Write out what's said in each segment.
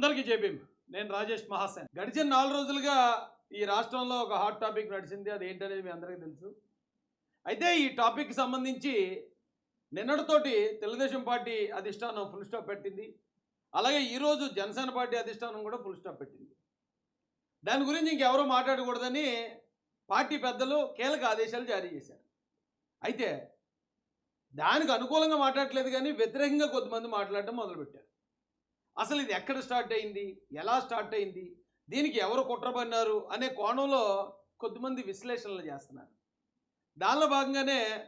అందరికీ జేబీమ్ నేను రాజేష్ మహాసేన్. గడిచిన నాలుగు రోజులుగా ఈ రాష్ట్రంలో ఒక హాట్ టాపిక్ నడిచింది. అది ఏంటనేది మీ అందరికీ తెలుసు. అయితే ఈ టాపిక్కి సంబంధించి నిన్నటితోటి తెలుగుదేశం పార్టీ అధిష్టానం ఫుల్ స్టాప్ పెట్టింది. అలాగే ఈరోజు జనసేన పార్టీ అధిష్టానం కూడా ఫుల్ స్టాప్ పెట్టింది. దాని గురించి ఇంకెవరూ మాట్లాడకూడదని పార్టీ పెద్దలు కీలక ఆదేశాలు జారీ చేశారు. అయితే దానికి అనుకూలంగా మాట్లాడట్లేదు కానీ వ్యతిరేకంగా కొంతమంది మాట్లాడటం మొదలుపెట్టారు. అసలు ఇది ఎక్కడ స్టార్ట్ అయింది? ఎలా స్టార్ట్ అయింది? దీనికి ఎవరు కుట్రబడినారు అనే కోణంలో కొద్దిమంది విశ్లేషణలు చేస్తున్నారు. దానిలో భాగంగానే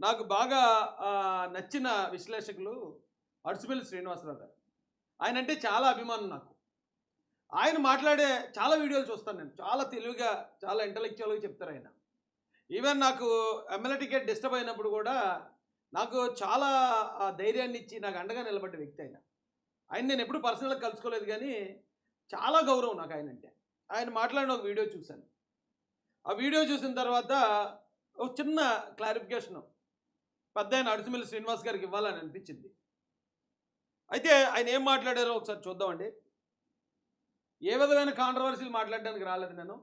నాకు బాగా నచ్చిన విశ్లేషకులు అడుసుపల్లి శ్రీనివాసరావు గారు. ఆయన అంటే చాలా అభిమానం నాకు. ఆయన మాట్లాడే చాలా వీడియోలు చూస్తాను నేను. చాలా తెలివిగా చాలా ఇంటలెక్చువల్గా చెప్తారు ఆయన. ఈవెన్ నాకు ఎమ్మెల్యే టికెట్ డిస్టర్బ్ అయినప్పుడు కూడా నాకు చాలా ధైర్యాన్ని ఇచ్చి నాకు అండగా నిలబడ్డ వ్యక్తి ఆయన. ఆయన నేను ఎప్పుడు పర్సనల్గా కలుసుకోలేదు కానీ చాలా గౌరవం నాకు ఆయన అంటే ఆయన మాట్లాడిన ఒక వీడియో చూశాను. ఆ వీడియో చూసిన తర్వాత ఒక చిన్న క్లారిఫికేషన్ పెద్ద ఆయన అడుసుమిల్లి శ్రీనివాస్ గారికి ఇవ్వాలని అనిపించింది. అయితే ఆయన ఏం మాట్లాడారో ఒకసారి చూద్దామండి. ఏ విధమైన కాంట్రవర్సీలు మాట్లాడడానికి రాలేదు నేను.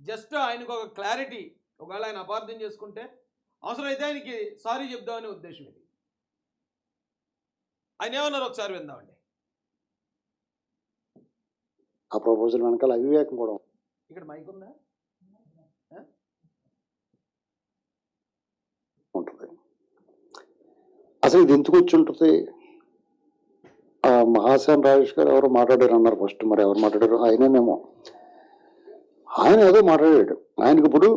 జస్ట్ ఆయనకు ఒక క్లారిటీ ఒకవేళ ఆయన అపార్థం చేసుకుంటే అవసరమైతే ఆయనకి సారీ చెప్దామనే ఉద్దేశం ఇది. ఆయన ఏమన్నారు ఒకసారి విందామండి. ఆ ప్రపోజల్ వెనకాల అవివేకం కూడా. ఇక్కడ మైక్ ఉందా? ఉంటుంది. అసలు ఇది ఎందుకు వచ్చి ఉంటుంది? ఆ మహాసేన్ రాజేష్ గారు ఎవరు మాట్లాడారు అన్నారు ఫస్ట్ మరి ఎవరు మాట్లాడారు ఆయనేనేమో. ఆయన ఏదో మాట్లాడాడు. ఆయనకి ఇప్పుడు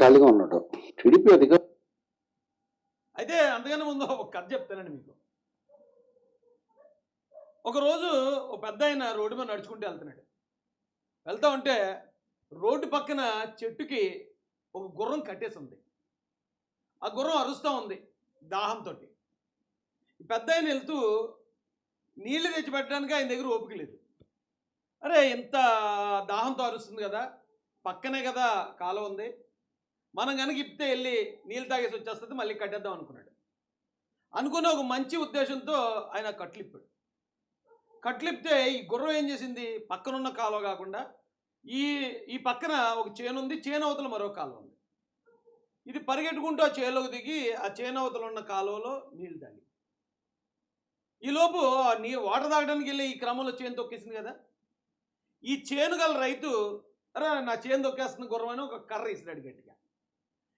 ఖాళీగా ఉన్నాడు. టీడీపీ అధికార అయితే అంతకన్నా ముందు ఒక కథ చెప్తానండి మీకు. ఒకరోజు ఒక పెద్ద ఆయన రోడ్డు మీద నడుచుకుంటూ వెళ్తున్నాడు. వెళ్తా ఉంటే రోడ్డు పక్కన చెట్టుకి ఒక గుర్రం కట్టేసి ఉంది ఆ గుర్రం అరుస్తూ ఉంది దాహంతో పెద్ద ఆయన వెళ్తూ నీళ్ళు తెచ్చిపెట్టడానికి ఆయన దగ్గర ఓపిక లేదు. అరే ఇంత దాహంతో అరుస్తుంది కదా పక్కనే కదా కాలువ ఉంది మనం కనుక ఇప్పితే వెళ్ళి నీళ్ళు తాగేసి వచ్చేస్తుంది మళ్ళీ కట్టేద్దాం అనుకున్నాడు. అనుకున్న ఒక మంచి ఉద్దేశంతో ఆయన కట్లిప్పాడు. కట్లిప్తే ఈ గుర్రం ఏం చేసింది? పక్కనున్న కాలువ కాకుండా ఈ ఈ పక్కన ఒక చేను ఉంది చేను అవతల మరో కాలువ ఉంది. ఇది పరిగెట్టుకుంటూ ఆ చేలోకి దిగి ఆ చేను ఉన్న కాలువలో నీళ్ళు తాగి ఈలోపు నీ వాటర్ తాగడానికి వెళ్ళి ఈ క్రమంలో చేను తొక్కేసింది కదా? ఈ చేను గల రైతు అరే నా చేను తొక్కేస్తున్న గుర్రం అని ఒక కర్ర ఇసిరాడు గట్టిగా.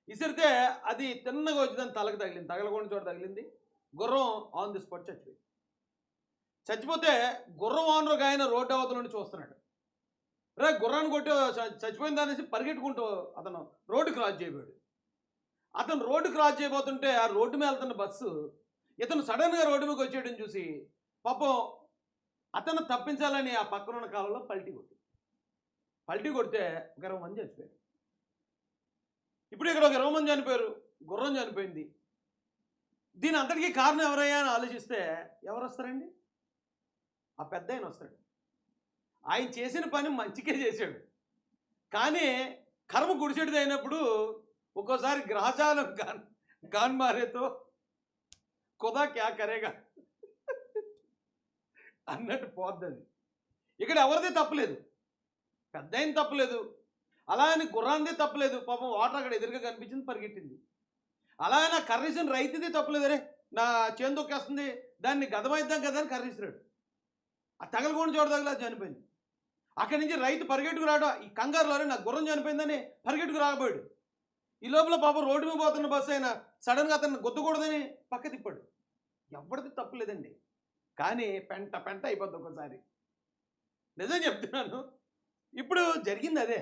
ఇసిరితే అది తిన్నగా వచ్చి దాని తలకు తగిలింది తగలకుండా చోట తగిలింది. గుర్రం ఆన్ ది స్పాట్ చచ్చిపోయింది. చచ్చిపోతే గుర్రం ఆనరు ఆయన రోడ్డు అవతల నుండి చూస్తున్నాడు. రే గుర్రాన్ని కొట్టి చ- చచ్చిపోయింది అనేసి పరిగెట్టుకుంటూ అతను రోడ్డు క్రాస్ చేయబోయాడు. అతను రోడ్డు క్రాస్ చేయబోతుంటే ఆ రోడ్డు మీద వెళ్తున్న బస్సు ఇతను సడన్గా రోడ్డు మీదకి వచ్చేయడం చూసి పాపం అతను తప్పించాలని ఆ పక్కన ఉన్న కాలంలో పల్టీ కొట్టి పల్టీ కొడితే ఒక ఇరవై మంది చచ్చిపోయారు. ఇప్పుడు ఇక్కడ ఒక ఇరవై మంది చనిపోయారు గుర్రం చనిపోయింది. దీని అంతటికీ కారణం ఎవరయ్యా అని ఆలోచిస్తే ఎవరు వస్తారండి? ఆ పెద్ద ఆయన వస్తాడు. ఆయన చేసిన పని మంచికే చేశాడు. కానీ కర్మ గుడిచెడిది అయినప్పుడు ఒక్కోసారి గ్రహచారం గాన్ గాన్ మారేతో కుదా క్యా కరేగా అన్నట్టు పోద్ది అది ఇక్కడ ఎవరిదే తప్పలేదు. పెద్ద ఆయన తప్పలేదు. అలా అని గుర్రాందే తప్పలేదు. పాపం వాటర్ అక్కడ ఎదురుగా కనిపించింది పరిగెట్టింది. అలా అయినా కర్రీసిన రైతుదే తప్పలేదు. రే నా చేను తొక్కేస్తుంది దాన్ని గదమైద్దాం కదా అని కర్రీసినాడు. ఆ తగలకుండా చూడదగలా చనిపోయింది. అక్కడి నుంచి రైతు పరిగెట్టుకు రావడం ఈ కంగారులోనే నా గుర్రం చనిపోయిందని పరిగెట్టుకు రాకపోయాడు. ఈ లోపల పాపం రోడ్డు మీద పోతున్న బస్సు అయినా సడన్గా అతను గుద్దకూడదని పక్క తిప్పాడు. ఎవరిది తప్పులేదండి కానీ పెంట పెంట అయిపోద్ది ఒకసారి నిజం చెప్తున్నాను. ఇప్పుడు జరిగింది అదే.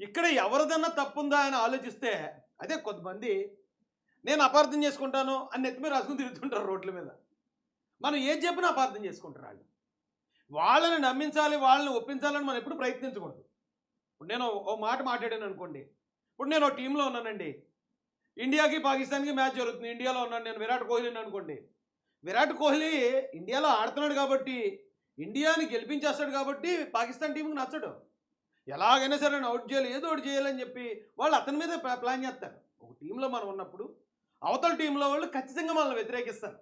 ఇక్కడ ఎవరిదన్నా తప్పుందా అని ఆలోచిస్తే అదే కొంతమంది నేను అపార్థం చేసుకుంటాను అని నెత్తి మీద రాసుకుని తిరుగుతుంటారు రోడ్ల మీద. మనం ఏం చెప్పినా అపార్థం చేసుకుంటారు వాళ్ళు. వాళ్ళని నమ్మించాలి వాళ్ళని ఒప్పించాలని మనం ఎప్పుడు ప్రయత్నించకూడదు. ఇప్పుడు నేను ఓ మాట మాట్లాడాను అనుకోండి. ఇప్పుడు నేను ఓ టీంలో ఉన్నానండి. ఇండియాకి పాకిస్తాన్కి మ్యాచ్ జరుగుతుంది. ఇండియాలో ఉన్నాను నేను. విరాట్ కోహ్లీని అనుకోండి. విరాట్ కోహ్లీ ఇండియాలో ఆడుతున్నాడు కాబట్టి ఇండియాని గెలిపించేస్తాడు కాబట్టి పాకిస్తాన్ టీంకి నచ్చడు. ఎలాగైనా సరే నేను అవుట్ చేయాలి ఏదో ఒకటి చేయాలని చెప్పి వాళ్ళు అతని మీద ప్లాన్ చేస్తారు. ఒక టీంలో మనం ఉన్నప్పుడు అవతల టీంలో వాళ్ళు ఖచ్చితంగా మనల్ని వ్యతిరేకిస్తారు.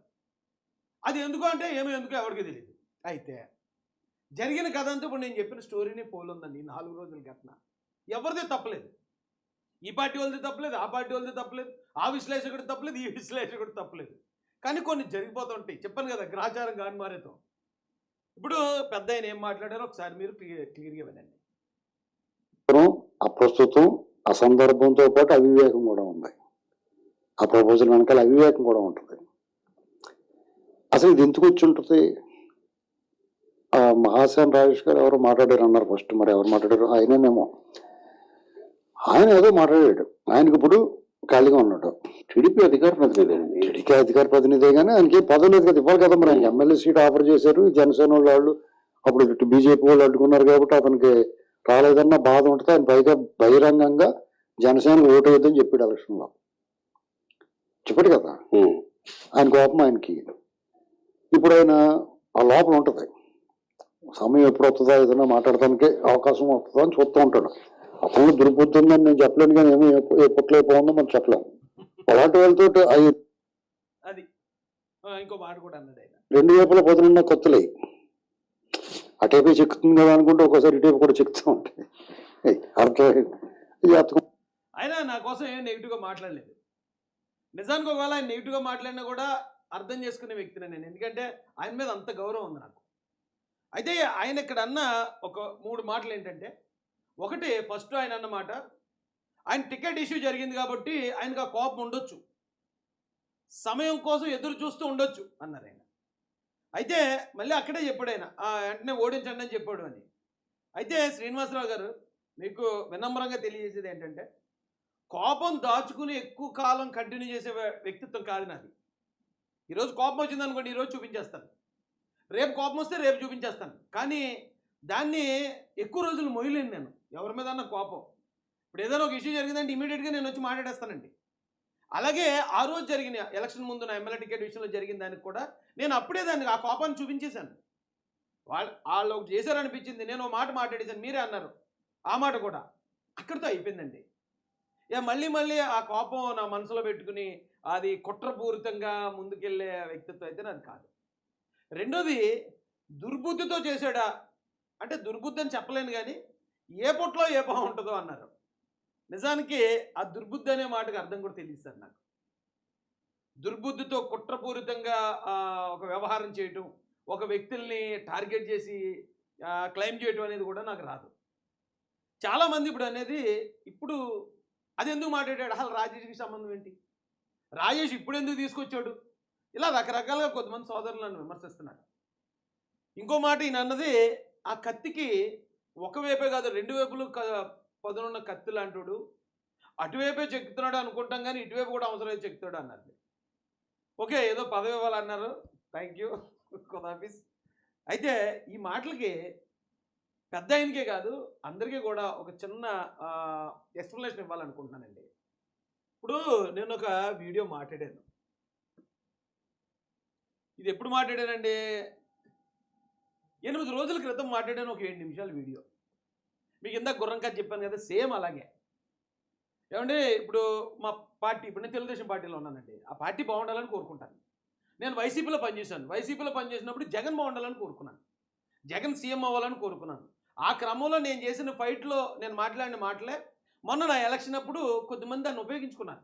అది ఎందుకు అంటే ఏమో ఎందుకు ఎవరికి తెలియదు అయితే జరిగిన కథ అంతా ఇప్పుడు నేను చెప్పిన స్టోరీనే పోలుందండి ఈ నాలుగు రోజుల ఘటన. ఎవరిది తప్పలేదు. ఈ పార్టీ వాళ్ళది తప్పలేదు ఆ పార్టీ వాళ్ళది తప్పలేదు ఆ విశ్లేషకుడు తప్పలేదు ఈ విశ్లేషకుడు తప్పలేదు. కానీ కొన్ని జరిగిపోతుంటాయి. చెప్పాను కదా గ్రాచారం గాని మారేతో. ఇప్పుడు పెద్ద ఆయన ఏం మాట్లాడారో ఒకసారి మీరు క్లియర్గా వినండి. అప్రస్తుతం అసందర్భంతో పాటు అవివేకం కూడా ఉంది. ఆ ప్రపోజల్ వెనకాల అవివేకం కూడా ఉంటుంది. అసలు ఇది ఎందుకు వచ్చి ఉంటుంది? మహాసేన్ రాజేష్ గారు ఎవరు మాట్లాడారు అన్నారు ఫస్ట్. మరి ఎవరు మాట్లాడారు? ఆయనేనేమో. ఆయన ఏదో మాట్లాడాడు. ఆయనకి ఇప్పుడు ఖాళీగా ఉన్నాడు. టీడీపీ అధికార ప్రతినిధి టీడీపీ అధికార ప్రతినిధి కానీ ఆయనకి పదవి లేదు కదా ఇవ్వాలి కదా మరి. ఆయన ఎమ్మెల్యే సీట్ ఆఫర్ చేశారు. జనసేన వాళ్ళు అప్పుడు బీజేపీ వాళ్ళు అడ్డుకున్నారు కాబట్టి అతనికి రాలేదన్న బాధ ఉంటుంది ఆయన పైగా బహిరంగంగా జనసేనకు ఓటు వేద్దని చెప్పాడు ఎలక్షన్లో. చెప్పాడు కదా. ఆయన కోపం ఆయనకి. ఇప్పుడు ఆయన ఆ లోపల ఉంటుంది. సమయం ఎప్పుడు వస్తుందా ఏదైనా మాట్లాడటానికి అవకాశం వస్తుందా అని చూస్తూ ఉంటాడు. అతను దుర్బుద్ధి ఉందని నేను చెప్పలేను కానీ ఏమో ఎప్పట్లయిపోతుందో మనం చెప్పలేము. అలాంటి వాళ్ళతో అవి అది. ఇంకో మాట కూడా ఆయన. రెండు వైపుల పొద్దున్న కొత్తలే. అటేపే చెక్కుతుంది కదా అనుకుంటే ఒక్కోసారి ఇటేపు కూడా చెక్తూ ఉంటాయి. అర్థం ఆయన నా కోసం ఏం నెగిటివ్గా మాట్లాడలేదు. నిజానికి ఒకవేళ ఆయన నెగిటివ్గా మాట్లాడినా కూడా అర్థం చేసుకునే వ్యక్తిని నేను. ఎందుకంటే ఆయన మీద అంత గౌరవం ఉంది నాకు. అయితే ఆయన ఇక్కడ అన్న ఒక మూడు మాటలు ఏంటంటే ఒకటి ఫస్ట్ ఆయన అన్నమాట ఆయన టికెట్ ఇష్యూ జరిగింది కాబట్టి ఆయనకు ఆ కోపం ఉండొచ్చు. సమయం కోసం ఎదురు చూస్తూ ఉండొచ్చు అన్నారు ఆయన. అయితే మళ్ళీ అక్కడే చెప్పాడు ఆయన "ఆ, వెంటనే ఓడించండి అని చెప్పాడు అని. అయితే శ్రీనివాసరావు గారు మీకు వినమ్రంగా తెలియజేసేది ఏంటంటే కోపం దాచుకుని ఎక్కువ కాలం కంటిన్యూ చేసే వ్యక్తిత్వం కాదు నాది. ఈరోజు కోపం వచ్చింది అనుకోండి ఈరోజు చూపించేస్తాను. రేపు కోపం వస్తే రేపు చూపించేస్తాను. కానీ దాన్ని ఎక్కువ రోజులు మొయ్యలేను నేను. ఎవరి మీద అన్న కోపం. ఇప్పుడు ఏదైనా ఒక ఇష్యూ జరిగిందంటే ఇమీడియట్గా నేను వచ్చి మాట్లాడేస్తానండి. అలాగే ఆ రోజు జరిగిన ఎలక్షన్ ముందు నా ఎమ్మెల్యే టికెట్ విషయంలో జరిగిన దానికి కూడా నేను అప్పుడే దాన్ని ఆ కోపాన్ని చూపించేశాను. వాళ్ళు వాళ్ళు ఒకటి చేశారనిపించింది. నేను ఓ మాట మాట్లాడేశాను. మీరే అన్నారు. ఆ మాట కూడా అక్కడితో అయిపోయిందండి. ఇక మళ్ళీ మళ్ళీ ఆ కోపం నా మనసులో పెట్టుకుని అది కుట్రపూరితంగా ముందుకెళ్ళే వ్యక్తిత్వం అయితే నాది కాదు. రెండోది దుర్బుద్ధితో చేశాడా? అంటే దుర్బుద్ధి అని చెప్పలేను కానీ ఏ పొట్లో ఏ బాగుంటుందో ఉంటుందో అన్నారు. నిజానికి ఆ దుర్బుద్ధి అనే మాటకు అర్థం కూడా తెలియదు సార్ నాకు. దుర్బుద్ధితో కుట్రపూరితంగా ఒక వ్యవహారం చేయటం ఒక వ్యక్తుల్ని టార్గెట్ చేసి క్లెయిమ్ చేయటం అనేది కూడా నాకు రాదు. చాలామంది ఇప్పుడు అనేది ఇప్పుడు అది ఎందుకు మాట్లాడాడు? అసలు రాజేష్కి సంబంధం ఏంటి? రాజేష్ ఇప్పుడు ఎందుకు తీసుకొచ్చాడు? ఇలా రకరకాలుగా కొంతమంది సోదరులను విమర్శిస్తున్నారు ఇంకో మాట ఈయన అన్నది ఆ కత్తికి ఒక వైపే కాదు రెండు వైపులు పదనున్న పదునున్న కత్తి లాంటివాడు అటువైపే చెక్కుతున్నాడు అనుకుంటాం కానీ ఇటువైపు కూడా అవసరమైతే చెక్కుతాడు అన్నది ఓకే ఏదో పదవి ఇవ్వాలన్నారు. Thank you. ఆఫీస్ అయితే ఈ మాటలకి పెద్ద ఆయనకే కాదు అందరికీ కూడా ఒక చిన్న ఎక్స్ప్లెనేషన్ ఇవ్వాలనుకుంటున్నానండి. ఇప్పుడు నేను ఒక వీడియో మాట్లాడాను. ఇది ఎప్పుడు మాట్లాడానండి ఎనిమిది రోజుల క్రితం మాట్లాడాను ఒక ఏడు నిమిషాల వీడియో. మీకు ఇందాక గుర్రంకా చెప్పాను కదా సేమ్ అలాగే. ఏమంటే ఇప్పుడు మా పార్టీ ఇప్పుడు నేను తెలుగుదేశం పార్టీలో ఉన్నానండి. ఆ పార్టీ బాగుండాలని కోరుకుంటాను. నేను వైసీపీలో పనిచేశాను. వైసీపీలో పనిచేసినప్పుడు జగన్ బాగుండాలని కోరుకున్నాను. జగన్ సీఎం అవ్వాలని కోరుకున్నాను. ఆ క్రమంలో నేను చేసిన ఫైట్లో నేను మాట్లాడిన మాటలే మొన్న నా ఎలక్షన్ అప్పుడు కొద్దిమంది దాన్ని ఉపయోగించుకున్నాను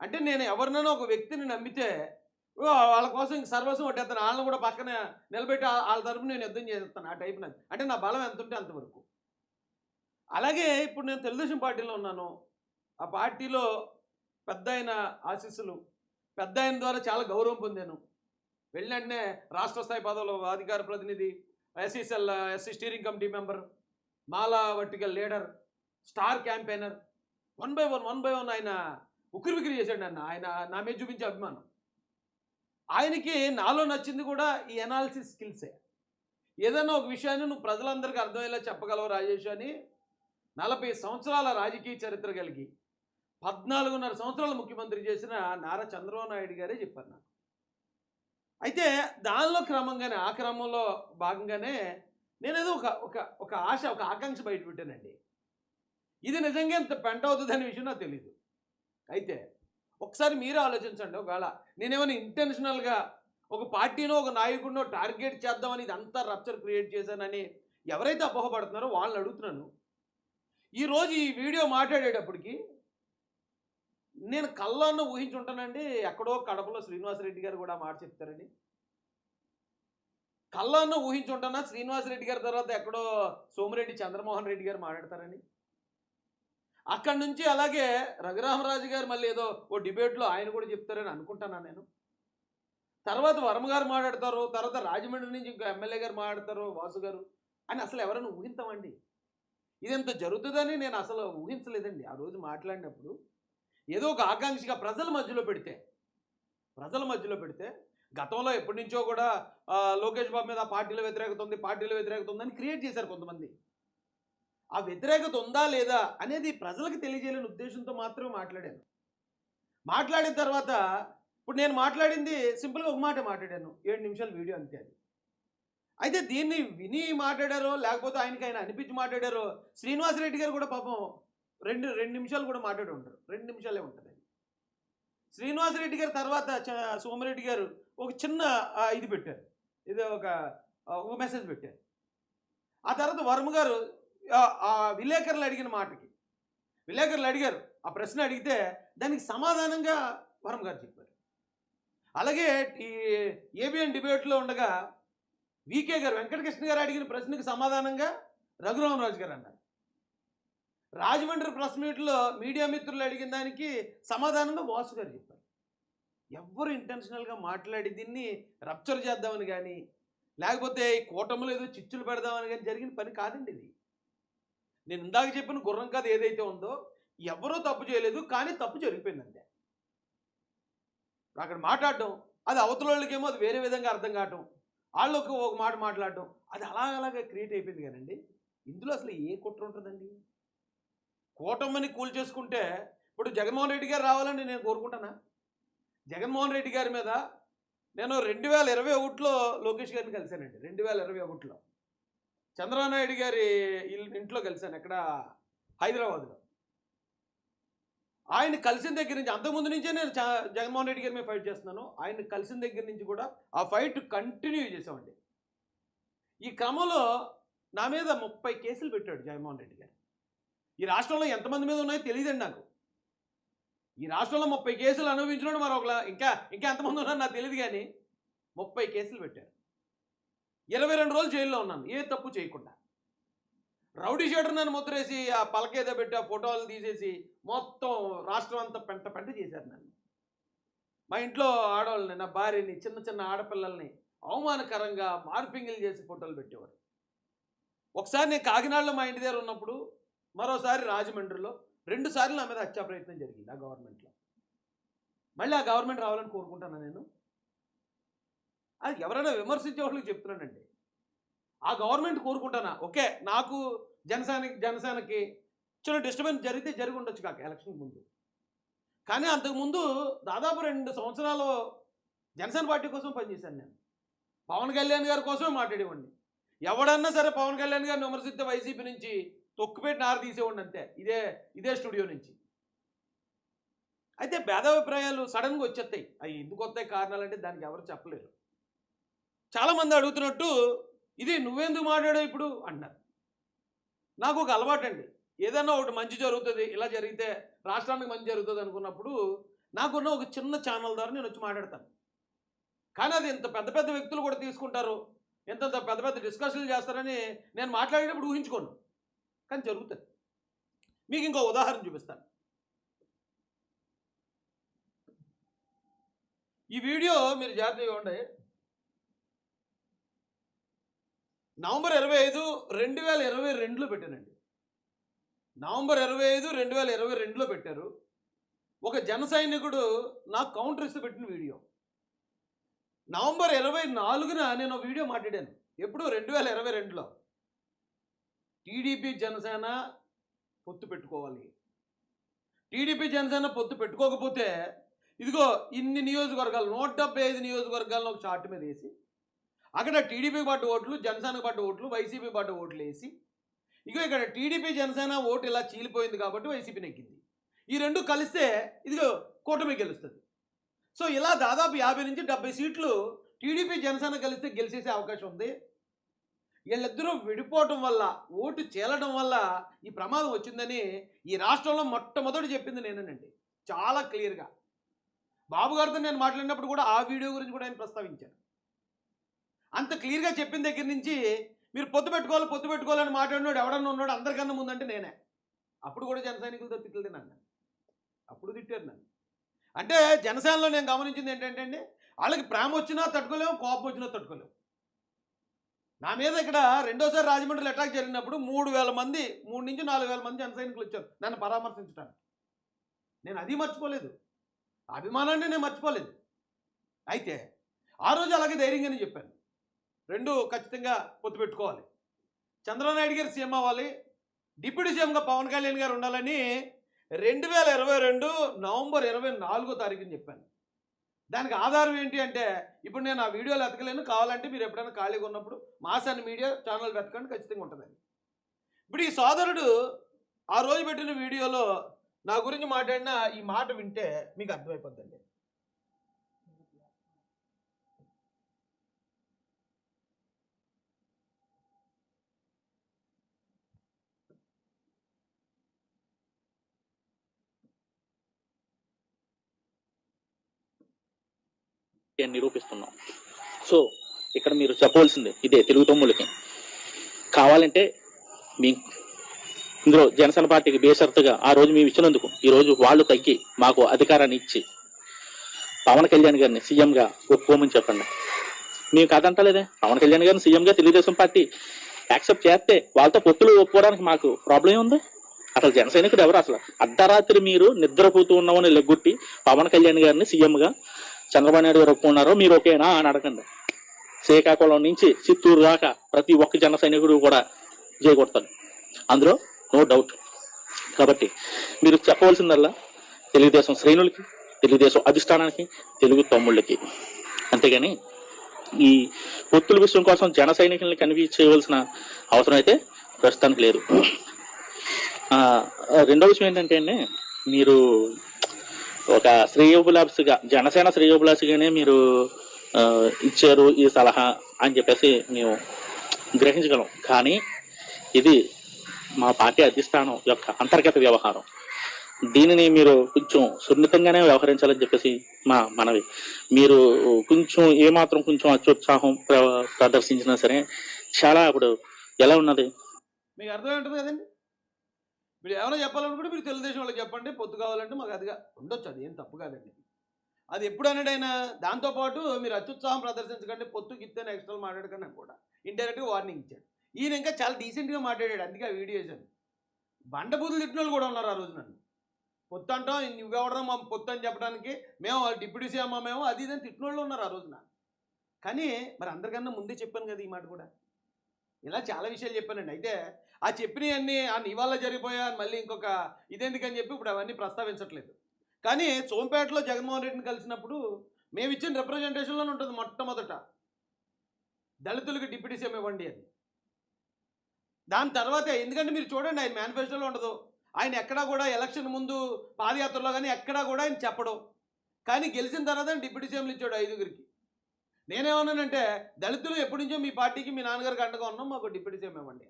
అంటే నేను ఎవరినైనా ఒక వ్యక్తిని నమ్మితే వాళ్ళ కోసం ఇంక సర్వస్వం కొట్టేస్తాను వాళ్ళని కూడా పక్కన నిలబెట్టి వాళ్ళ తరపున నేను యుద్ధం చేస్తాను ఆ టైప్ నాది అంటే నా బలం ఎంత ఉంటే అంతవరకు అలాగే ఇప్పుడు నేను తెలుగుదేశం పార్టీలో ఉన్నాను. ఆ పార్టీలో పెద్ద ఆయన ఆశీస్సులు పెద్ద ఆయన ద్వారా చాలా గౌరవం పొందాను. వెళ్ళంటే రాష్ట్ర స్థాయి పదవులు అధికార ప్రతినిధి SC cell SC steering committee member Mala vertical leader star campaigner one by one one by one ఆయన ఉక్కిరి బిక్కిరి చేశాడు నన్ను. ఆయన నా మీద చూపించే అభిమానం. ఆయనకి నాలో నచ్చింది కూడా ఈ ఎనాలిసిస్ స్కిల్సే ఏదైనా ఒక విషయాన్ని నువ్వు ప్రజలందరికీ అర్థమయ్యేలా చెప్పగలవు రాజేష్ అని? నలభై సంవత్సరాల రాజకీయ చరిత్ర కలిగి పద్నాలుగున్నర సంవత్సరాలు ముఖ్యమంత్రి చేసిన నారా చంద్రబాబు నాయుడు గారే చెప్పారు నాకు. అయితే దానిలో క్రమంగానే ఆ క్రమంలో భాగంగానే నేనేదో ఒక ఒక ఒక ఆశ ఒక ఆకాంక్ష బయట పెట్టానండి ఇది నిజంగా ఇంత పెంట అవుతుంది అనే విషయం నాకు తెలియదు అయితే ఒకసారి మీరు ఆలోచించండి. ఒకవేళ నేనేమైనా ఇంటెన్షనల్గా ఒక పార్టీనో ఒక నాయకుడినో టార్గెట్ చేద్దామని ఇదంతా రప్చర్ క్రియేట్ చేశానని ఎవరైతే అపోహపడుతున్నారో వాళ్ళని అడుగుతున్నాను. ఈరోజు ఈ వీడియో మాట్లాడేటప్పటికి నేను కళ్ళన్న ఊహించుంటానండి ఎక్కడో కడపలో శ్రీనివాసరెడ్డి గారు కూడా మాట చెప్తారని. కళ్ళన్న ఊహించుంటానా శ్రీనివాసరెడ్డి గారి తర్వాత ఎక్కడో సోమిరెడ్డి చంద్రమోహన్ రెడ్డి గారు మాట్లాడతారని. అక్కడి నుంచి అలాగే రఘురామరాజు గారు మళ్ళీ ఏదో ఓ డిబేట్లో ఆయన కూడా చెప్తారని అనుకుంటానా నేను? తర్వాత వర్మ గారు మాట్లాడతారు తర్వాత రాజమండ్రి నుంచి ఇంకో ఎమ్మెల్యే గారు మాట్లాడతారు వాసు గారు. అని అసలు ఎవరైనా ఊహించమండి? ఇదెంత జరుగుతుందని నేను అసలు ఊహించలేదండి. ఆ రోజు మాట్లాడినప్పుడు ఏదో ఒక ఆకాంక్షగా ప్రజల మధ్యలో పెడితే ప్రజల మధ్యలో పెడితే గతంలో ఎప్పటి నుంచో కూడా లోకేష్ బాబు మీద పార్టీల వ్యతిరేకత ఉంది పార్టీల వ్యతిరేకత ఉందని క్రియేట్ చేశారు కొంతమంది. ఆ వ్యతిరేకత ఉందా లేదా అనేది ప్రజలకు తెలియజేయలేని ఉద్దేశంతో మాత్రమే మాట్లాడాను. మాట్లాడిన తర్వాత ఇప్పుడు నేను మాట్లాడింది సింపుల్గా ఒక మాట మాట్లాడాను ఏడు నిమిషాల వీడియో అంతే అది. అయితే దీన్ని విని మాట్లాడారో లేకపోతే ఆయనకి ఆయన అనిపించి మాట్లాడారో శ్రీనివాసరెడ్డి గారు కూడా పాపం రెండు రెండు నిమిషాలు కూడా మాట్లాడి ఉంటారు. రెండు నిమిషాలే ఉంటుంది అది. శ్రీనివాసరెడ్డి గారు తర్వాత చ- సోమిరెడ్డి గారు ఒక చిన్న ఇది పెట్టారు. ఇది ఒక ఒక మెసేజ్ పెట్టారు. ఆ తర్వాత వర్మ గారు ఆ- విలేకరులు అడిగిన మాటకి. విలేకరులు అడిగారు. ఆ ప్రశ్న అడిగితే దానికి సమాధానంగా వరం గారు చెప్పారు. అలాగే ఈ ఏబిఎన్ డిబేట్లో ఉండగా వికే గారు వెంకటకృష్ణ గారు అడిగిన ప్రశ్నకు సమాధానంగా రఘురామరాజు గారు అన్నారు. రాజమండ్రి ప్రెస్ మీట్లో మీడియా మిత్రులు అడిగిన దానికి సమాధానంగా వాసు గారు చెప్పారు. ఎవ్వరు ఇంటెన్షనల్గా మాట్లాడి దీన్ని రప్చర్ చేద్దామని కానీ లేకపోతే ఈ కూటమిలో ఏదో చిచ్చులు పెడదామని కానీ జరిగిన పని కాదండి ఇది. నేను ఇందాక చెప్పిన గుర్రం కథ ఏదైతే ఉందో ఎవరూ తప్పు చేయలేదు కానీ తప్పు జరిగిపోయిందంటే అక్కడ మాట్లాడటం అది అవతల వాళ్ళకేమో అది వేరే విధంగా అర్థం కావటం వాళ్ళకు ఒక మాట మాట్లాడటం అది అలాగ అలాగే క్రియేట్ అయిపోయింది కానండి. ఇందులో అసలు ఏ కుట్ర ఉంటుందండి? కూటమిని కూల్ చేసుకుంటే ఇప్పుడు జగన్మోహన్ రెడ్డి గారు రావాలని నేను కోరుకుంటానా? జగన్మోహన్ రెడ్డి గారి మీద నేను రెండు వేల ఇరవై ఒకటిలో లోకేష్ గారిని కలిశానండి రెండు వేల ఇరవై ఒకటిలో. చంద్రనాయుడు గారి ఇంట్లో కలిశాను ఎక్కడ? హైదరాబాద్లో. ఆయన కలిసిన దగ్గర నుంచి అంతకుముందు నుంచే నేను చ- జగన్మోహన్ రెడ్డి గారి మీద ఫైట్ చేస్తున్నాను. ఆయన కలిసిన దగ్గర నుంచి కూడా ఆ ఫైట్ కంటిన్యూ చేసామండి ఈ క్రమంలో నా మీద ముప్పై కేసులు పెట్టాడు జగన్మోహన్ రెడ్డి గారు. ఈ రాష్ట్రంలో ఎంతమంది మీద ఉన్నాయో తెలియదండి నాకు. ఈ రాష్ట్రంలో ముప్పై కేసులు అనుభవించినోడు మరొకలా ఇంకా ఇంకా ఎంతమంది ఉన్నారో నాకు తెలియదు కానీ ముప్పై కేసులు పెట్టారు. ఇరవై రెండు రోజులు జైల్లో ఉన్నాను. ఏ తప్పు చేయకుండా. రౌడీ షేటర్ నన్ను ముద్రేసి ఆ పలకేదో పెట్టి ఆ ఫోటోలు తీసేసి మొత్తం రాష్ట్రం అంతా పెంట పెంట చేశారు నన్ను. మా ఇంట్లో ఆడవాళ్ళని నా భార్యని చిన్న చిన్న ఆడపిల్లల్ని అవమానకరంగా మార్పింగిల్ చేసి ఫోటోలు పెట్టేవారు. ఒకసారి నేను కాకినాడలో మా ఇంటి దగ్గర ఉన్నప్పుడు మరోసారి రాజమండ్రిలో రెండు సార్లు నా మీద హత్యా ప్రయత్నం జరిగింది ఆ గవర్నమెంట్లో. మళ్ళీ ఆ గవర్నమెంట్ రావాలని కోరుకుంటాను నేను. అది ఎవరైనా విమర్శించే వాళ్ళకి చెప్తున్నానండి. ఆ గవర్నమెంట్ కోరుకుంటానా? ఓకే నాకు జనసేనకి జనసేనకి చిన్న డిస్టర్బెన్స్ జరిగితే జరిగి ఉండొచ్చు కాక ఎలక్షన్ ముందు. కానీ అంతకుముందు దాదాపు రెండు సంవత్సరాలు జనసేన పార్టీ కోసం పనిచేశాను నేను. పవన్ కళ్యాణ్ గారి కోసమే మాట్లాడేవాడిని. ఎవడన్నా సరే పవన్ కళ్యాణ్ గారిని విమర్శిస్తే వైసీపీ నుంచి తొక్కుపెట్టి నార తీసేవాడిని అంతే. ఇదే ఇదే స్టూడియో నుంచి. అయితే భేదాభిప్రాయాలు సడన్గా వచ్చేస్తాయి అవి ఎందుకు వస్తాయి కారణాలు అంటే దానికి ఎవరు చెప్పలేరు. చాలామంది అడుగుతున్నట్టు ఇది నువ్వెందుకు మాట్లాడావు ఇప్పుడు? అన్నారు. నాకు ఒక అలవాటండి. ఏదైనా ఒకటి మంచి జరుగుతుంది ఇలా జరిగితే రాష్ట్రానికి మంచి జరుగుతుంది అనుకున్నప్పుడు నాకున్న ఒక చిన్న ఛానల్ ద్వారా నేను వచ్చి మాట్లాడతాను. కానీ అది ఇంత పెద్ద పెద్ద వ్యక్తులు కూడా తీసుకుంటారు ఇంత పెద్ద పెద్ద డిస్కషన్లు చేస్తారని నేను మాట్లాడేటప్పుడు ఊహించుకోను. కానీ జరుగుతుంది. మీకు ఇంకో ఉదాహరణ చూపిస్తాను. ఈ వీడియో మీరు జాగ్రత్తగా ఇవ్వండి నవంబర్ ఇరవై ఐదు రెండు వేల ఇరవై రెండులో పెట్టానండి నవంబర్ ఇరవై ఐదు రెండు వేల ఇరవై రెండులో పెట్టారు. ఒక జన సైనికుడు నాకు కౌంటర్ ఇస్తూ పెట్టిన వీడియో. నవంబర్ ఇరవై నాలుగున నేను వీడియో మాట్లాడాను. ఎప్పుడు రెండు వేల ఇరవై రెండులో. టీడీపీ జనసేన పొత్తు పెట్టుకోవాలి. టీడీపీ జనసేన పొత్తు పెట్టుకోకపోతే ఇదిగో ఇన్ని నియోజకవర్గాలు నూట డెబ్బై ఐదు నియోజకవర్గాలను ఒక చార్ట్ మీద వేసి అక్కడ టీడీపీ పడ్డ ఓట్లు జనసేన పడ్డ ఓట్లు వైసీపీ పడ్డ ఓట్లు వేసి ఇగో ఇక్కడ టీడీపీ జనసేన ఓటు ఇలా చీలిపోయింది కాబట్టి వైసీపీ నెగ్గింది. ఈ రెండు కలిస్తే ఇదిగో కూటమి గెలుస్తుంది. సో ఇలా దాదాపు యాభై నుంచి డెబ్బై సీట్లు టీడీపీ జనసేన కలిస్తే గెలిచేసే అవకాశం ఉంది. వీళ్ళిద్దరూ విడిపోవటం వల్ల ఓటు చేలడం వల్ల ఈ ప్రమాదం వచ్చిందని ఈ రాష్ట్రంలో మొట్టమొదటి చెప్పింది నేనేనండి. చాలా క్లియర్గా. బాబు గారితో నేను మాట్లాడినప్పుడు కూడా ఆ వీడియో గురించి కూడా ఆయన ప్రస్తావించారు. అంత క్లియర్గా చెప్పిన దగ్గర నుంచి మీరు పొత్తు పెట్టుకోవాలి పొత్తు పెట్టుకోవాలని మాట్లాడినాడు ఎవడన్నా ఉన్నాడు అందరికన్నా ముందంటే నేనే. అప్పుడు కూడా జన సైనికులతో తిట్లు తిన్నాను అప్పుడు తిట్టారు నన్ను. అంటే జనసేనలో నేను గమనించింది ఏంటంటే అండి వాళ్ళకి ప్రేమ వచ్చినా తట్టుకోలేము కోపం వచ్చినా తట్టుకోలేము. నా మీద ఇక్కడ రెండోసారి రాజమండ్రిలో అటాక్ జరిగినప్పుడు మూడు వేల మంది మూడు నుంచి నాలుగు వేల మంది జన సైనికులు వచ్చారు నన్ను పరామర్శించడానికి నేను అది మర్చిపోలేదు. అభిమానాన్ని నేను మర్చిపోలేదు. అయితే ఆ రోజు అలాగే ధైర్యంగానే చెప్పాను. రెండు ఖచ్చితంగా పొత్తు పెట్టుకోవాలి. చంద్రబాబు నాయుడు గారు సీఎం అవ్వాలి. డిప్యూటీ సీఎంగా పవన్ కళ్యాణ్ గారు ఉండాలని రెండు వేల ఇరవై రెండు నవంబర్ ఇరవై నాలుగో తారీఖుని చెప్పాను. దానికి ఆధారం ఏంటి అంటే ఇప్పుడు నేను ఆ వీడియోలు ఎతకలేను కావాలంటే మీరు ఎప్పుడైనా ఖాళీగా ఉన్నప్పుడు మాసాన్ని మీడియా ఛానల్ వెతకండి ఖచ్చితంగా ఉంటుందని ఇప్పుడు ఈ సోదరుడు ఆ రోజు పెట్టిన వీడియోలో నా గురించి మాట్లాడిన ఈ మాట వింటే మీకు అర్థమైపోద్దండి. నిరూపిస్తున్నాం. సో ఇక్కడ మీరు చెప్పవలసింది ఇదే తెలుగు తమ్ముళ్ళకి. కావాలంటే మీ ఇందులో జనసేన పార్టీకి బేషరతుగా ఆ రోజు మేము ఇచ్చినందుకు ఈ రోజు వాళ్ళు తగ్గి మాకు అధికారాన్ని ఇచ్చి పవన్ కళ్యాణ్ గారిని సీఎంగా ఒప్పుకోమని చెప్పండి. మేము కాదంటలేదే. పవన్ కళ్యాణ్ గారిని సీఎంగా తెలుగుదేశం పార్టీ యాక్సెప్ట్ చేస్తే వాళ్ళతో పొత్తులు ఒప్పుకోవడానికి మాకు ప్రాబ్లం ఉంది అసలు జనసైనికుడు ఎవరు? అసలు అర్ధరాత్రి మీరు నిద్రపోతూ ఉన్నామని లెగ్గొట్టి పవన్ కళ్యాణ్ గారిని సీఎంగా చంద్రబాబు నాయుడు గారు ఒప్పుకున్నారో మీరు ఓకేనా అని అడగండి. శ్రీకాకుళం నుంచి చిత్తూరు దాకా ప్రతి ఒక్క జన సైనికుడు కూడా చేయగొడతారు అందులో నో డౌట్ కాబట్టి మీరు చెప్పవలసిందల్లా తెలుగుదేశం శ్రేణులకి తెలుగుదేశం అధిష్టానానికి తెలుగు తమ్ముళ్ళకి. అంతేగాని ఈ పొత్తుల విషయం కోసం జన సైనికుల్ని కన్వీ చేయవలసిన అవసరం అయితే ప్రస్తుతానికి లేదు. రెండో విషయం ఏంటంటే అండి మీరు ఒక శ్రేయోభిలాషిగా జనసేన శ్రేయోభిలాషిగానే మీరు ఇచ్చారు ఈ సలహా అని చెప్పేసి మేము గ్రహించగలం. కానీ ఇది మా పార్టీ అధిష్టానం యొక్క అంతర్గత వ్యవహారం. దీనిని మీరు కొంచెం సున్నితంగానే వ్యవహరించాలని చెప్పేసి మా మనవి. మీరు కొంచెం ఏమాత్రం కొంచెం అత్యుత్సాహం ప్ర- ప్రదర్శించినా సరే చాలా ఇప్పుడు ఎలా ఉన్నది? మీకు అర్థమై ఉంటుంది కదండి? మీరు ఏమైనా చెప్పాలనుకుంటే మీరు తెలుగుదేశం వాళ్ళకి చెప్పండి పొత్తు కావాలంటే మాకు అదిగా ఉండొచ్చు అది ఏం తప్పు కాదండి. అది ఎప్పుడు అన్నాడైనా దాంతోపాటు మీరు అత్యుత్సాహం ప్రదర్శించకండి పొత్తు గిత్తని ఎక్స్ట్రా మాట్లాడకన్నా కూడా. ఇండైరెక్ట్గా వార్నింగ్ ఇచ్చాడు. ఈయన ఇంకా చాలా డీసెంట్గా మాట్లాడాడు అందుకే ఆ వీడియో వేసాను బండబూతులు తిట్టిన వాళ్ళు కూడా ఉన్నారు ఆ రోజు నన్ను. పొత్తు అంటాం నువ్వెవడం మా పొత్తు అని చెప్పడానికి మేము డిప్యూటీ సీఎం మేము అది ఇది అని తిట్టిన వాళ్ళు ఉన్నారు ఆ రోజున కానీ మరి అందరికన్నా ముందే చెప్పాను కదా ఈ మాట కూడా. ఇలా చాలా విషయాలు చెప్పానండి. అయితే ఆ చెప్పినవన్నీ ఆ ఇవాళ జరిగిపోయా మళ్ళీ ఇంకొక ఇదెందుకని చెప్పి ఇప్పుడు అవన్నీ ప్రస్తావించట్లేదు. కానీ సోంపేటలో జగన్మోహన్ రెడ్డిని కలిసినప్పుడు మేము ఇచ్చిన రిప్రజెంటేషన్లోనే ఉంటుంది మొట్టమొదట. దళితులకు డిప్యూటీ సీఎం ఇవ్వండి అని. దాని తర్వాత ఎందుకంటే మీరు చూడండి ఆయన మేనిఫెస్టోలో ఉండదు. ఆయన ఎక్కడా కూడా ఎలక్షన్ ముందు పాదయాత్రలో కానీ ఎక్కడా కూడా ఆయన చెప్పడం. కానీ గెలిచిన తర్వాత డిప్యూటీ సీఎంలు ఇచ్చాడు ఐదుగురికి. నేనేమన్నానంటే దళితులు ఎప్పటి నుంచో మీ పార్టీకి మీ నాన్నగారికి అండగా ఉన్నాం మాకు డిప్యూటీ సీఎం ఇవ్వండి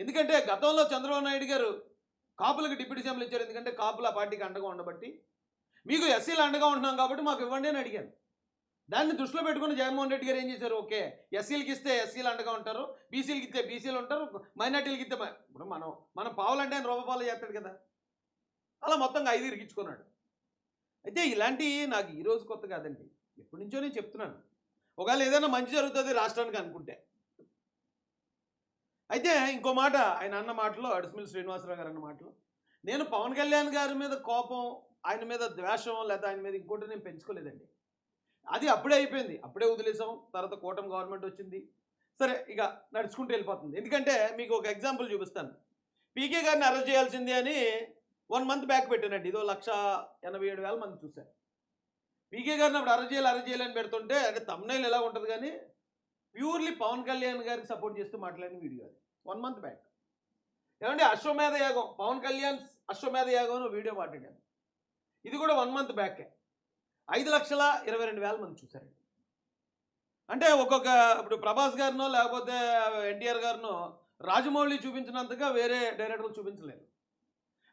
ఎందుకంటే గతంలో చంద్రబాబు నాయుడు గారు కాపులకు డిప్యూటీ సీఎంలు ఇచ్చారు. ఎందుకంటే కాపులు పార్టీకి అండగా ఉండబట్టి మీకు ఎస్సీలు అండగా ఉంటున్నాం కాబట్టి మాకు ఇవ్వండి అని అడిగాను. దాన్ని దృష్టిలో పెట్టుకుని జగన్మోహన్ రెడ్డి గారు ఏం చేశారు? ఓకే ఎస్సీలకి ఇస్తే ఎస్సీలు అండగా ఉంటారు బీసీలకి ఇస్తే బీసీలు ఉంటారు మైనార్టీలకి ఇస్తే ఇప్పుడు మనం మనం పావులంటే ఆయన రూపపాలు చేస్తాడు కదా. అలా మొత్తంగా ఐదు ఇరిగించుకున్నాడు అయితే ఇలాంటివి నాకు ఈరోజు కొత్త కాదండి. ఎప్పటి నుంచో నేను చెప్తున్నాను. ఒకవేళ ఏదైనా మంచి జరుగుతుంది రాష్ట్రానికి అనుకుంటే. అయితే ఇంకో మాట ఆయన అన్న మాటలో అడిసిమిల్ శ్రీనివాసరావు గారు అన్న మాటలో నేను పవన్ కళ్యాణ్ గారి మీద కోపం ఆయన మీద ద్వేషం లేదా ఆయన మీద ఇంకోటి నేను పెంచుకోలేదండి. అది అప్పుడే అయిపోయింది. అప్పుడే వదిలేసాం. తర్వాత కూటమి గవర్నమెంట్ వచ్చింది. సరే ఇక నడుచుకుంటూ వెళ్ళిపోతుంది. ఎందుకంటే మీకు ఒక ఎగ్జాంపుల్ చూపిస్తాను. పీకే గారిని అరెస్ట్ చేయాల్సింది అని వన్ మంత్ బ్యాక్ పెట్టానండి. ఇదో లక్ష ఎనభై ఏడు వేల మంది చూశారు. పీకే గారిని అప్పుడు అరెస్ట్ చేయాలి అరెస్ట్ చేయాలని పెడుతుంటే అంటే తమ్నైల్ ఎలా ఉంటుంది కానీ ప్యూర్లీ పవన్ కళ్యాణ్ గారికి సపోర్ట్ చేస్తూ మాట్లాడిన వీడియో అది. వన్ మంత్ బ్యాక్ ఏమంటే అశ్వమేధ యాగం పవన్ కళ్యాణ్ అశ్వమేధ యాగం అని వీడియో మాట్లాడాను ఇది కూడా వన్ మంత్ బ్యాకే ఐదు లక్షల ఇరవై రెండు వేల మంది చూశారండి అంటే ఒక్కొక్క ఇప్పుడు ప్రభాస్ గారినో లేకపోతే ఎన్టీఆర్ గారినో రాజమౌళి చూపించినంతగా వేరే డైరెక్టర్లు చూపించలేరు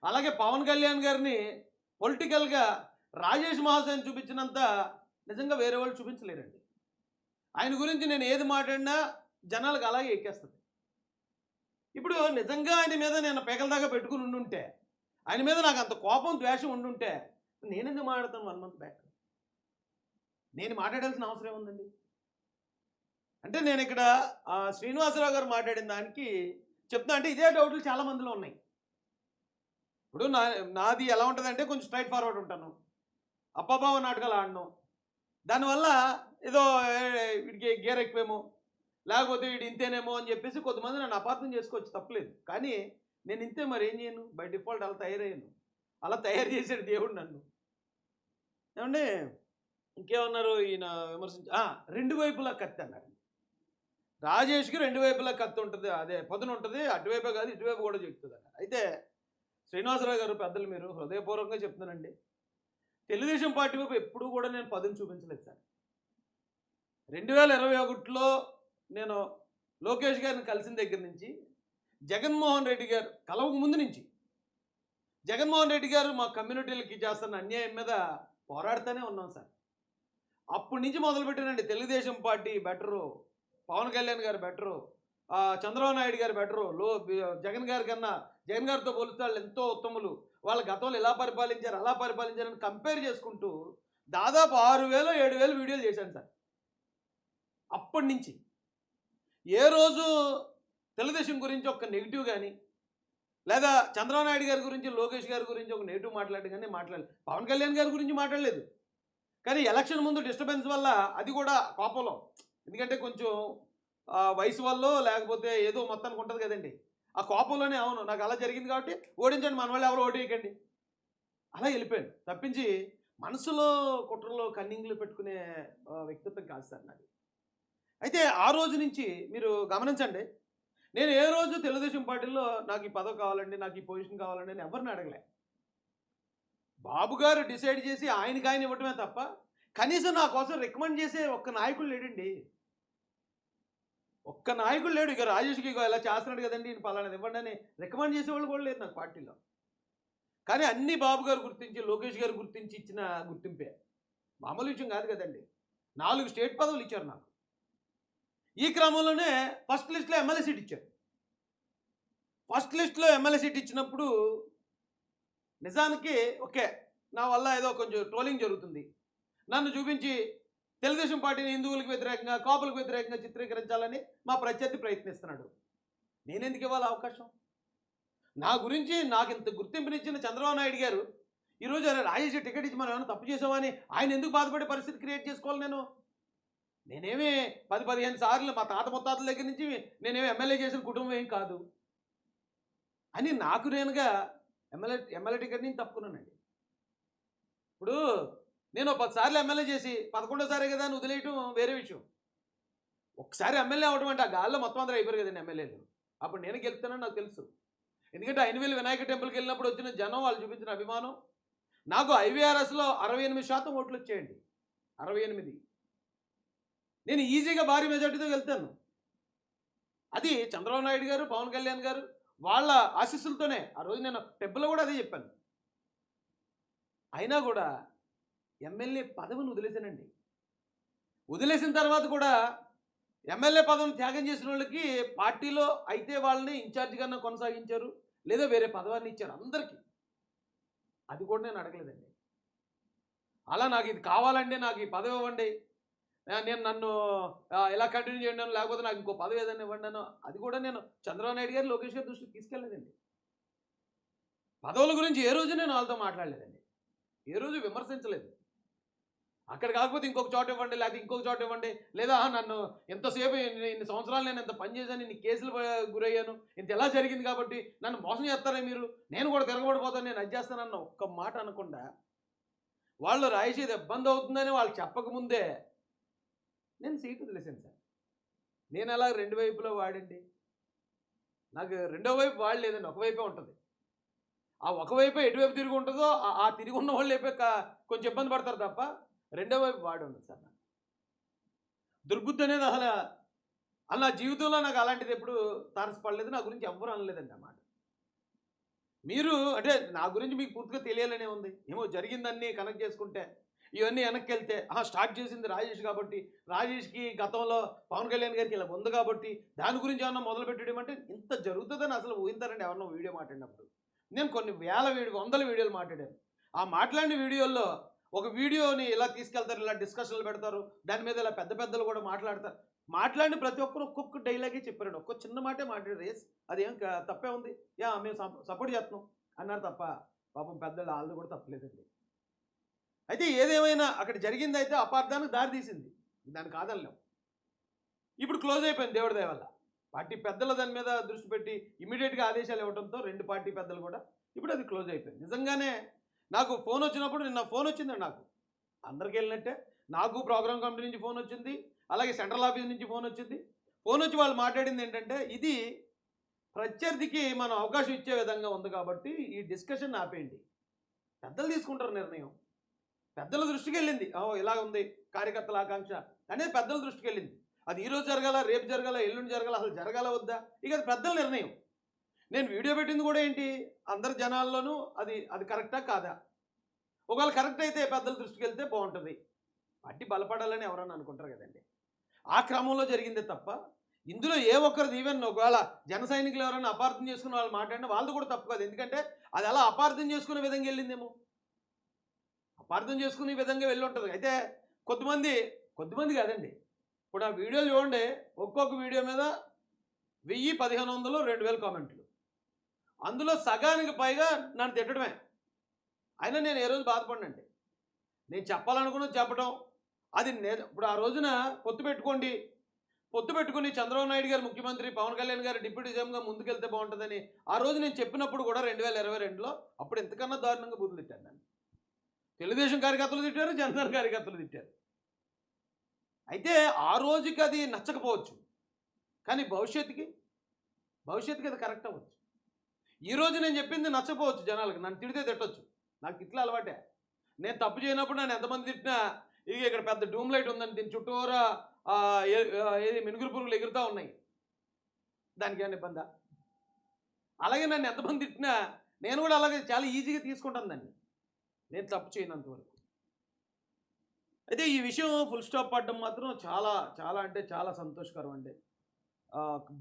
అలాగే పవన్ కళ్యాణ్ గారిని పొలిటికల్గా రాజేష్ మహాసేన్ చూపించినంత నిజంగా వేరే వాళ్ళు చూపించలేరండి. ఆయన గురించి నేను ఏది మాట్లాడినా జనాలకు అలాగే ఎక్కేస్తుంది. ఇప్పుడు నిజంగా ఆయన మీద నేను పేకల దాకా పెట్టుకుని ఉండుంటే ఆయన మీద నాకు అంత కోపం ద్వేషం ఉండుంటే నేనెందుకు మాట్లాడతాను వన్ మంత్ బ్యాక్? నేను మాట్లాడాల్సిన అవసరం ఉందండి అంటే నేను ఇక్కడ శ్రీనివాసరావు గారు మాట్లాడిన దానికి చెప్తా అంటే ఇదే డౌట్లు చాలా మందిలో ఉన్నాయి. ఇప్పుడు నా నాది ఎలా ఉంటుందంటే కొంచెం స్ట్రైట్ ఫార్వర్డ్ ఉంటాను. అప్పాబావ నాటకాలు ఆడను. దానివల్ల ఏదో వీడికి గేర్ ఎక్కువేమో లేకపోతే వీడు ఇంతేనేమో అని చెప్పేసి కొంతమంది నన్ను అపార్థం చేసుకోవచ్చు తప్పలేదు. కానీ నేను ఇంతే మరి ఏం చేయను? బై డిఫాల్ట్ అలా తయారయ్యాను. అలా తయారు చేశాడు దేవుడు నన్ను. ఏమండి? ఇంకేమన్నారు? ఈయన విమర్శించి రెండు వైపులా కత్తి అన్నారు. రాజేష్కి రెండు వైపులా కత్తి ఉంటుంది. అదే పదును ఉంటుంది. అటువైపే కాదు ఇటువైపు కూడా చెప్తుంది అన్నారు. అయితే శ్రీనివాసరావు గారు పెద్దలు మీరు హృదయపూర్వకంగా చెప్తున్నానండి తెలుగుదేశం పార్టీ వైపు ఎప్పుడూ కూడా నేను పదును చూపించలేదు సార్. రెండు వేల ఇరవై ఒకటిలో నేను లోకేష్ గారిని కలిసిన దగ్గర నుంచి జగన్మోహన్ రెడ్డి గారు కలవక ముందు నుంచి జగన్మోహన్ రెడ్డి గారు మా కమ్యూనిటీలకి చేస్తున్న అన్యాయం మీద పోరాడుతూనే ఉన్నాం సార్. అప్పటి నుంచి మొదలుపెట్టానండి Telugu Desam party better Pawan Kalyan garu better Chandrababu Naidu గారు బెటరు లో జగన్ గారి కన్నా జగన్ గారితో పోలిస్తే వాళ్ళు ఎంతో ఉత్తములు వాళ్ళ గతంలో ఎలా పరిపాలించారు అలా పరిపాలించారని కంపేర్ చేసుకుంటూ దాదాపు ఆరు వేలు ఏడు వేలు వీడియోలు చేశాను సార్. అప్పటి నుంచి ఏ రోజు తెలుగుదేశం గురించి ఒక నెగిటివ్ కానీ లేదా చంద్రబాబు నాయుడు గారి గురించి లోకేష్ గారి గురించి ఒక నెగిటివ్ మాట్లాడి కానీ మాట్లాడలేదు. పవన్ కళ్యాణ్ గారి గురించి మాట్లాడలేదు. కానీ ఎలక్షన్ ముందు డిస్టర్బెన్స్ వల్ల అది కూడా కోపంలో. ఎందుకంటే కొంచెం వయసు వల్ల లేకపోతే ఏదో మొత్తానికి ఉంటుంది కదండి. ఆ కోపంలోనే అవును నాకు అలా జరిగింది కాబట్టి ఓడించండి మన వాళ్ళు ఎవరు ఓడియకండి అలా వెళ్ళిపోయాను. తప్పించి మనసులో కుట్రలో కన్నింగ్లు పెట్టుకునే వ్యక్తిత్వం కాదు సార్ నాది. అయితే ఆ రోజు నుంచి మీరు గమనించండి. నేను ఏ రోజు తెలుగుదేశం పార్టీలో నాకు ఈ పదవి కావాలండి నాకు ఈ పొజిషన్ కావాలండి అని ఎవరిని అడగలే. బాబు గారు డిసైడ్ చేసి ఆయనకి ఆయన ఇవ్వటమే తప్ప కనీసం నా కోసం రికమెండ్ చేసే ఒక్క నాయకుడు లేడండి. ఒక్క నాయకుడు లేడు. ఇక రాజేష్కి ఇలా చేస్తున్నాడు కదండి ఈయన పలానాది ఇవ్వండి అని రికమెండ్ చేసేవాళ్ళు కూడా లేరు నాకు పార్టీలో. కానీ అన్ని బాబు గారు గుర్తించి లోకేష్ గారు గుర్తించి ఇచ్చిన గుర్తింపే. మామూలు విషయం కాదు కదండి. నాలుగు స్టేట్ పదవులు ఇచ్చారు నాకు. ఈ క్రమంలోనే ఫస్ట్ లిస్ట్లో ఎమ్మెల్యే సీట్ ఇచ్చారు ఫస్ట్ లిస్ట్లో ఎమ్మెల్యే సీట్ ఇచ్చినప్పుడు నిజానికి ఓకే నా వల్ల ఏదో కొంచెం ట్రోలింగ్ జరుగుతుంది. నన్ను చూపించి తెలుగుదేశం పార్టీని హిందువులకు వ్యతిరేకంగా కాపులకు వ్యతిరేకంగా చిత్రీకరించాలని మా ప్రత్యర్థి ప్రయత్నిస్తున్నాడు. నేనెందుకు ఇవ్వాలి అవకాశం? నా గురించి నాకు ఇంత గుర్తింపునిచ్చిన చంద్రబాబు నాయుడు గారు ఈరోజు అరే రాజేష్ టికెట్ ఇచ్చి మనం ఏమైనా తప్పు చేసామని ఆయన ఎందుకు బాధపడే పరిస్థితి క్రియేట్ చేసుకోవాలి నేను? నేనేమి పది పదిహేను సార్లు మా తాత ముత్తాతల దగ్గర నుంచి నేనేమి ఎమ్మెల్యే చేసిన కుటుంబం ఏం కాదు. అని నాకు నేనుగా ఎమ్మెల్యే ఎమ్మెల్యే టికెట్ నుంచి తప్పుకున్నానండి. ఇప్పుడు నేను పది సార్లు ఎమ్మెల్యే చేసి పదకొండోసారి కదా అని వదిలేయటం వేరే విషయం. ఒకసారి ఎమ్మెల్యే అవడం అంటే ఆ గాల్లో మొత్తం అందరూ అయిపోయారు కదండి ఎమ్మెల్యేలు అప్పుడు నేను గెలుస్తానని నాకు తెలుసు. ఎందుకంటే ఐనవేలు వినాయక టెంపుల్కి వెళ్ళినప్పుడు వచ్చిన జనం వాళ్ళు చూపించిన అభిమానం. నాకు ఐవీఆర్ఎస్లో అరవై ఎనిమిది శాతం ఓట్లు వచ్చేయండి. అరవై ఎనిమిది. నేను ఈజీగా భారీ మెజార్టీతో వెళ్తాను. అది చంద్రబాబు నాయుడు గారు పవన్ కళ్యాణ్ గారు వాళ్ళ ఆశీస్సులతోనే. ఆ రోజు నేను టెంపుల్లో కూడా అదే చెప్పాను. అయినా కూడా ఎమ్మెల్యే పదవిని వదిలేశానండి. వదిలేసిన తర్వాత కూడా ఎమ్మెల్యే పదవిని త్యాగం చేసిన వాళ్ళకి పార్టీలో అయితే వాళ్ళని ఇన్ఛార్జిగా కొనసాగించారు. లేదా వేరే పదవాన్ని ఇచ్చారు అందరికీ. అది కూడా నేను అడగలేదండి. అలా నాకు ఇది కావాలండి నాకు ఈ పదవి ఇవ్వండి. నేను నన్ను ఎలా కంటిన్యూ చేయండి లేకపోతే నాకు ఇంకో పదవి ఏదైనా ఇవ్వండాను అది కూడా నేను చంద్రబాబు నాయుడు గారు లోకేష్ గారి దృష్టికి తీసుకెళ్ళలేదండి. పదవుల గురించి ఏ రోజు నేను వాళ్ళతో మాట్లాడలేదండి. ఏ రోజు విమర్శించలేదు. అక్కడ కాకపోతే ఇంకొక చోట ఇవ్వండి లేకపోతే ఇంకొక చోట ఇవ్వండి లేదా నన్ను ఎంతసేపు ఇన్ని సంవత్సరాలు నేను ఎంత పని చేశాను ఇన్ని కేసులు గురయ్యాను ఇంత ఎలా జరిగింది కాబట్టి నన్ను మోసం చేస్తారే మీరు? నేను కూడా తిరగబడిపోతాను నేను అది చేస్తానన్న ఒక్క మాట అనకుండా వాళ్ళు రాయేసేది ఇబ్బంది అవుతుందని వాళ్ళు చెప్పకముందే నేను సీటు వదిలేసాను సార్. నేను అలా రెండు వైపులో వాడండి? నాకు రెండో వైపు వాడలేదండి ఒకవైపే ఉంటుంది. ఆ ఒకవైపే ఎటువైపు తిరిగి ఉంటుందో ఆ- తిరిగి ఉన్న వాళ్ళు వైపే కొంచెం ఇబ్బంది పడతారు తప్ప రెండో వైపు వాడి ఉండదు సార్ నాకు. దుర్బుద్ధి అనేది అసలు అలా జీవితంలో నాకు అలాంటిది ఎప్పుడు తారసపడలేదు నా గురించి ఎవ్వరు అనలేదండి అన్నమాట మీరు అంటే నా గురించి మీకు పూర్తిగా తెలియాలనే ఉంది. ఏమో జరిగిందన్నీ కనెక్ట్ చేసుకుంటే ఇవన్నీ వెనక్కి వెళ్తే స్టార్ట్ చేసింది రాజేష్ కాబట్టి రాజేష్కి గతంలో పవన్ కళ్యాణ్ గారికి ఇలా ఉంది కాబట్టి దాని గురించి ఏమన్నా మొదలు పెట్టడం అంటే ఇంత జరుగుతుందని అసలు ఊహించారండి ఎవరన్నా వీడియో మాట్లాడినప్పుడు. నేను కొన్ని వేల వీడియో వందల వీడియోలు మాట్లాడాను. ఆ మాట్లాడిన వీడియోల్లో ఒక వీడియోని ఇలా తీసుకెళ్తారు ఇలా డిస్కషన్లు పెడతారు దాని మీద ఇలా పెద్ద పెద్దలు కూడా మాట్లాడతారు. మాట్లాడిన ప్రతి ఒక్కరు ఒక్కొక్క డైలాగే చెప్పారండి. ఒక్క చిన్న మాటే మాట్లాడారు. రేస్ అదేం తప్పే ఉంది. యా మేము సపోర్ట్ చేస్తున్నాం. అన్నారు తప్ప పాపం పెద్దలు వాళ్ళు కూడా తప్పలేదండి. అయితే ఏదేమైనా అక్కడ జరిగిందైతే అపార్థానికి దారి తీసింది. దానికి కాదనలేం ఇప్పుడు క్లోజ్ అయిపోయింది దేవుడి దయ వల్ల. పార్టీ పెద్దల దాని మీద దృష్టి పెట్టి ఇమీడియట్గా ఆదేశాలు ఇవ్వడంతో రెండు పార్టీ పెద్దలు కూడా ఇప్పుడు అది క్లోజ్ అయిపోయింది. నిజంగానే నాకు ఫోన్ వచ్చినప్పుడు నిన్న ఫోన్ వచ్చిందండి నాకు. అందరికి వెళ్ళినట్టే. నాకు ప్రోగ్రామ్ కమిటీ నుంచి ఫోన్ వచ్చింది. అలాగే సెంట్రల్ ఆఫీస్ నుంచి ఫోన్ వచ్చింది. ఫోన్ వచ్చి వాళ్ళు మాట్లాడింది ఏంటంటే ఇది ప్రత్యర్థికి మనం అవకాశం ఇచ్చే విధంగా ఉంది కాబట్టి ఈ డిస్కషన్ ఆపేయండి. పెద్దలు తీసుకుంటారు నిర్ణయం. పెద్దల దృష్టికి వెళ్ళింది. ఓ ఇలా ఉంది కార్యకర్తల ఆకాంక్ష అనేది పెద్దల దృష్టికి వెళ్ళింది. అది ఈరోజు జరగాల రేపు జరగాల ఎల్లుండి జరగాల అసలు జరగాల వద్దా? ఇక అది పెద్దల నిర్ణయం. నేను వీడియో పెట్టింది కూడా ఏంటి? అందరి జనాల్లోనూ అది అది కరెక్టా కాదా? ఒకవేళ కరెక్ట్ అయితే పెద్దల దృష్టికి వెళ్తే బాగుంటుంది. పార్టీ బలపడాలని ఎవరన్నా అనుకుంటారు కదండి. ఆ క్రమంలో జరిగిందే తప్ప ఇందులో ఏ ఒక్కరిది ఈవెన్ ఒకవేళ జన సైనికులు ఎవరైనా అపార్థం చేసుకున్న వాళ్ళు మాట్లాడినా వాళ్ళది కూడా తప్పు కాదు. ఎందుకంటే అది అలా అపార్థం చేసుకునే విధంగా వెళ్ళిందేమో. అర్థం చేసుకునే విధంగా వెళ్ళి ఉంటుంది. అయితే కొద్దిమంది కొద్దిమంది కాదండి. ఇప్పుడు ఆ వీడియోలు చూడండి. ఒక్కొక్క వీడియో మీద వెయ్యి పదిహేను వందలు రెండు వేల కామెంట్లు. అందులో సగానికి పైగా నన్ను తిట్టడమే. అయినా నేను ఏ రోజు బాధపడినండి. నేను చెప్పాలనుకున్నది చెప్పడం అది ఇప్పుడు ఆ రోజున పొత్తు పెట్టుకోండి. పొత్తు పెట్టుకుని చంద్రబాబు నాయుడు గారు ముఖ్యమంత్రి పవన్ కళ్యాణ్ గారు డిప్యూటీ సీఎంగా ముందుకెళ్తే బాగుంటుందని ఆ రోజు నేను చెప్పినప్పుడు కూడా రెండు వేల ఇరవై రెండులో అప్పుడు ఎంతకన్నా దారుణంగా బుద్ధులు తిట్టాను నన్ను తెలుగుదేశం కార్యకర్తలు తిట్టారు జనసేన కార్యకర్తలు తిట్టారు. అయితే ఆ రోజుకి అది నచ్చకపోవచ్చు. కానీ భవిష్యత్తుకి భవిష్యత్తుకి అది కరెక్ట్ అవ్వచ్చు. ఈ రోజు నేను చెప్పింది నచ్చకపోవచ్చు జనాలకు. నన్ను తిడితే తిట్టచ్చు. నాకు ఇట్లా అలవాటే. నేను తప్పు చేయనప్పుడు నన్ను ఎంతమంది తిట్టినా ఇది ఇక్కడ పెద్ద డూమ్ లైట్ ఉందని దీని చుట్టూరా ఏ- ఏది మినుగురు పురుగులు ఎగురుతూ ఉన్నాయి. దానికి ఏమైనా ఇబ్బందా? అలాగే నన్ను ఎంతమంది తిట్టినా నేను కూడా అలాగే చాలా ఈజీగా తీసుకుంటాను దాన్ని. నేను తప్పు చేయనంతవరకు అయితే ఈ విషయం ఫుల్ స్టాప్ పడడం మాత్రం చాలా చాలా అంటే చాలా సంతోషకరం అండి.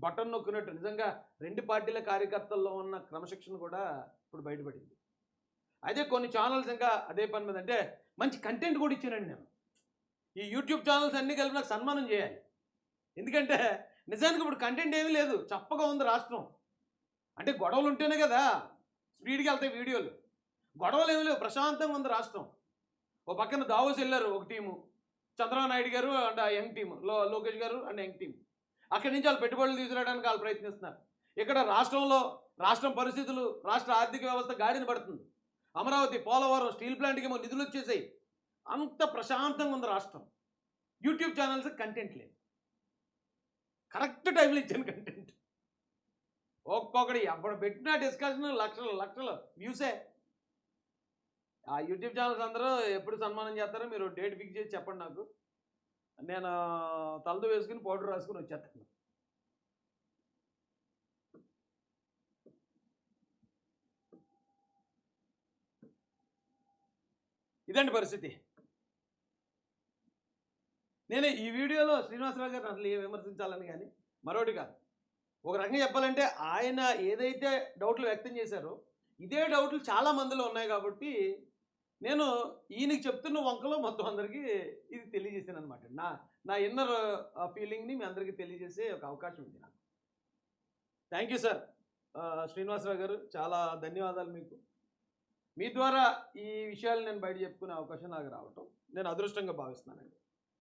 బటన్ నొక్కినట్టు నిజంగా రెండు పార్టీల కార్యకర్తల్లో ఉన్న క్రమశిక్షణ కూడా ఇప్పుడు బయటపడింది. అయితే కొన్ని ఛానల్స్ ఇంకా అదే పని మీద అంటే మంచి కంటెంట్ కూడా ఇచ్చానండి నేను. ఈ యూట్యూబ్ ఛానల్స్ అన్నీ కలిపి నాకు సన్మానం చేయాలి. ఎందుకంటే నిజానికి ఇప్పుడు కంటెంట్ ఏమీ లేదు. చప్పగా ఉంది రాష్ట్రం. అంటే గొడవలు ఉంటేనే కదా స్పీడ్కి వెళ్తాయి వీడియోలు. గొడవలు ఏమీ లేవు. ప్రశాంతంగా ఉంది రాష్ట్రం. ఓ పక్కన దావోస్ వెళ్ళారు ఒక టీము. చంద్రబాబు నాయుడు గారు అండ్ ఆ యంగ్ టీం లో లోకేష్ గారు అండ్ యంగ్ టీం అక్కడి నుంచి వాళ్ళు పెట్టుబడులు తీసుకురావడానికి వాళ్ళు ప్రయత్నిస్తున్నారు. ఇక్కడ రాష్ట్రంలో రాష్ట్రం పరిస్థితులు రాష్ట్ర ఆర్థిక వ్యవస్థ గాడిన పడుతుంది. అమరావతి పోలవరం స్టీల్ ప్లాంట్కి ఏమో నిధులు వచ్చేసాయి. అంత ప్రశాంతంగా ఉంది రాష్ట్రం. యూట్యూబ్ ఛానల్స్ కంటెంట్ లేదు. కరెక్ట్ టైంలో ఇచ్చాను కంటెంట్. ఒక్కొక్కటి ఎప్పుడు పెట్టిన డిస్కషన్ లక్షలు లక్షలు. వ్యూసే. ఆ యూట్యూబ్ ఛానల్స్ అందరూ ఎప్పుడు సన్మానం చేస్తారో మీరు డేట్ ఫిక్స్ చేసి చెప్పండి నాకు. నేను తలదు వేసుకుని పౌడర్ రాసుకుని వచ్చేస్తాను. ఇదండి పరిస్థితి. నేను ఈ వీడియోలో శ్రీనివాసరావు గారిని అసలు ఏం విమర్శించాలని కానీ మరొకటి కాదు. ఒక రకంగా చెప్పాలంటే ఆయన ఏదైతే డౌట్లు వ్యక్తం చేశారో ఇదే డౌట్లు చాలా మందిలో ఉన్నాయి కాబట్టి నేను ఈయనకి చెప్తున్న వంకలో మొత్తం అందరికీ ఇది తెలియజేశాను అనమాట నా నా ఇన్నర్ ఫీలింగ్ని మీ అందరికీ తెలియజేసే ఒక అవకాశం ఉంది నాకు. థ్యాంక్ యూ సార్ శ్రీనివాసరావు గారు చాలా ధన్యవాదాలు మీకు. మీ ద్వారా ఈ విషయాలు నేను బయట చెప్పుకునే అవకాశం నాకు రావటం నేను అదృష్టంగా భావిస్తున్నానండి.